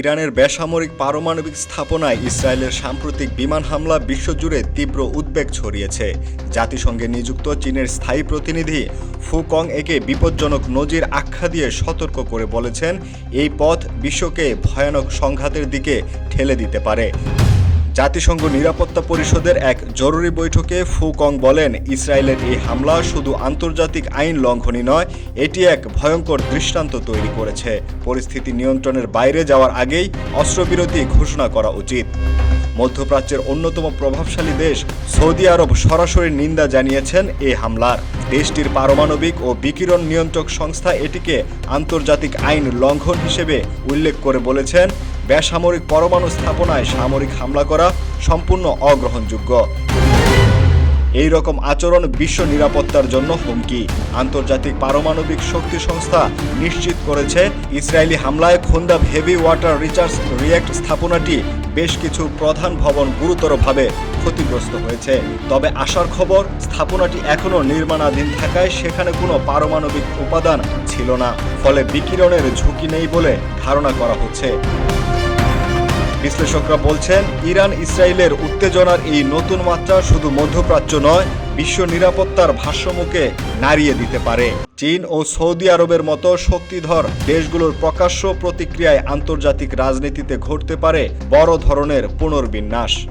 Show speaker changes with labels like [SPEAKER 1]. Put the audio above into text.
[SPEAKER 1] ইরানের বেসামরিক পারমাণবিক স্থাপনায় ইসরায়েলের সাম্প্রতিক বিমান হামলা বিশ্বজুড়ে তীব্র উদ্বেগ ছড়িয়েছে। জাতিসংঘে নিযুক্ত চীনের স্থায়ী প্রতিনিধি ফুকং একে বিপজ্জনক নজির আখ্যা দিয়ে সতর্ক করে বলেছেন, এই পথ বিশ্বকে ভয়ানক সংঘাতের দিকে ঠেলে দিতে পারে। জাতিসংঘ নিরাপত্তা পরিষদের এক জরুরি বৈঠকে ফুকং বলেন, ইসরায়েলের এই হামলা শুধু আন্তর্জাতিক আইন লঙ্ঘনই নয়, এটি এক ভয়ঙ্কর দৃষ্টান্ত তৈরি করেছে। পরিস্থিতি নিয়ন্ত্রণের বাইরে যাওয়ার আগেই অস্ত্রবিরতি ঘোষণা করা উচিত। মধ্যপ্রাচ্যের অন্যতম প্রভাবশালী দেশ সৌদি আরব সরাসরি নিন্দা জানিয়েছেন এই হামলার। দেশটির পারমাণবিক ও বিকিরণ নিয়ন্ত্রক সংস্থা এটিকে আন্তর্জাতিক আইন লঙ্ঘন হিসেবে উল্লেখ করে বলেছেন বেসামরিক পরমাণু স্থাপনায় সামরিক হামলা করা সম্পূর্ণ অগ্রহণযোগ্য। এই রকম আচরণ বিশ্ব নিরাপত্তার জন্য হুমকি। আন্তর্জাতিক পারমাণবিক শক্তি সংস্থা নিশ্চিত করেছে, ইসরায়েলি হামলায় Khondab heavy water research reactor স্থাপনাটি বেশ কিছু প্রধান ভবন গুরুতরভাবে ক্ষতিগ্রস্ত হয়েছে। তবে আসার খবর, স্থাপনাটি এখনও নির্মাণাধীন থাকায় সেখানে কোনো পারমাণবিক উপাদান ছিল না। ফলে বিকিরণের ঝুঁকি নেই বলে ধারণা করা হচ্ছে। বিশ্লেষকরা বলছেন, ইরান ইসরায়েলের উত্তেজনার এই নতুন মাত্রা শুধু মধ্যপ্রাচ্য নয়, বিশ্ব নিরাপত্তার ভাষ্যমুখে নাড়িয়ে দিতে পারে। চীন ও সৌদি আরবের মতো শক্তিধর দেশগুলোর প্রকাশ্য প্রতিক্রিয়ায় আন্তর্জাতিক রাজনীতিতে ঘটতে পারে বড় ধরনের পুনর্বিন্যাস।